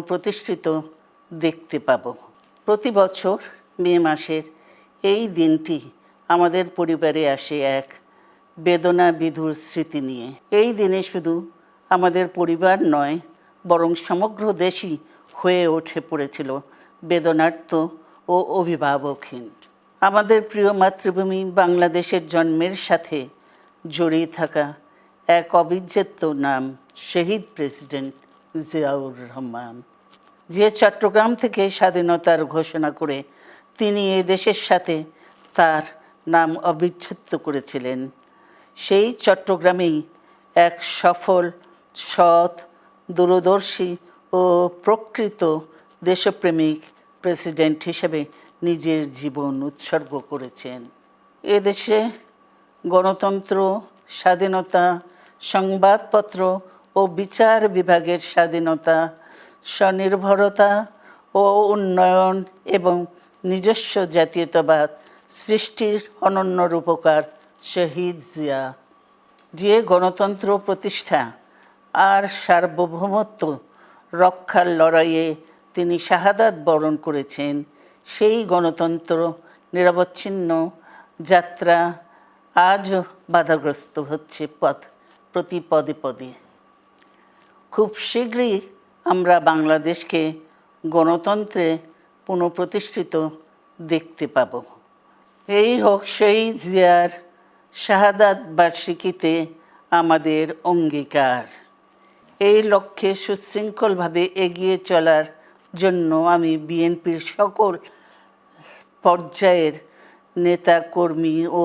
প্রতিষ্ঠিত দেখতে পাব। প্রতি বছর মে মাসের এই দিনটি আমাদের পরিবারে আসে এক বেদনা বিধুর স্মৃতি নিয়ে। এই দিনে শুধু আমাদের পরিবার নয়, বরং সমগ্র দেশই হয়ে ওঠে পড়েছিল বেদনার্ত ও অভিভাবকহীন। আমাদের প্রিয় মাতৃভূমি বাংলাদেশের জন্মের সাথে জড়িয়ে থাকা এক অবিচ্ছেদ্য নাম, শহীদ প্রেসিডেন্ট জিয়াউর রহমান। যে চট্টগ্রাম থেকে স্বাধীনতার ঘোষণা করে তিনি এ দেশের সাথে তার নাম অবিচ্ছেদ্য করেছিলেন, সেই চট্টগ্রামেই এক সফল, সৎ, দূরদর্শী ও প্রকৃত দেশপ্রেমিক প্রেসিডেন্ট হিসেবে নিজের জীবন উৎসর্গ করেছেন। এদেশে গণতন্ত্র, স্বাধীনতা, সংবাদপত্র ও বিচার বিভাগের স্বাধীনতা, স্বনির্ভরতা ও উন্নয়ন এবং নিজস্ব জাতীয়তাবাদ সৃষ্টির অনন্য রূপকার শহীদ জিয়া। যে গণতন্ত্র প্রতিষ্ঠা আর সার্বভৌমত্ব রক্ষার লড়াইয়ে তিনি শাহাদাত বরণ করেছেন, সেই গণতন্ত্র নিরবচ্ছিন্ন যাত্রা আজও বাধাগ্রস্ত হচ্ছে পথ প্রতি পদে পদে। খুব শীঘ্রই আমরা বাংলাদেশকে গণতন্ত্রে পুনঃপ্রতিষ্ঠিত দেখতে পাব। এই হোক সেই জিয়ার শাহাদাত বার্ষিকীতে আমাদের অঙ্গীকার। এই লক্ষ্যে সুশৃঙ্খলভাবে এগিয়ে চলার জন্য আমি বিএনপির সকল পর্যায়ের নেতা কর্মী ও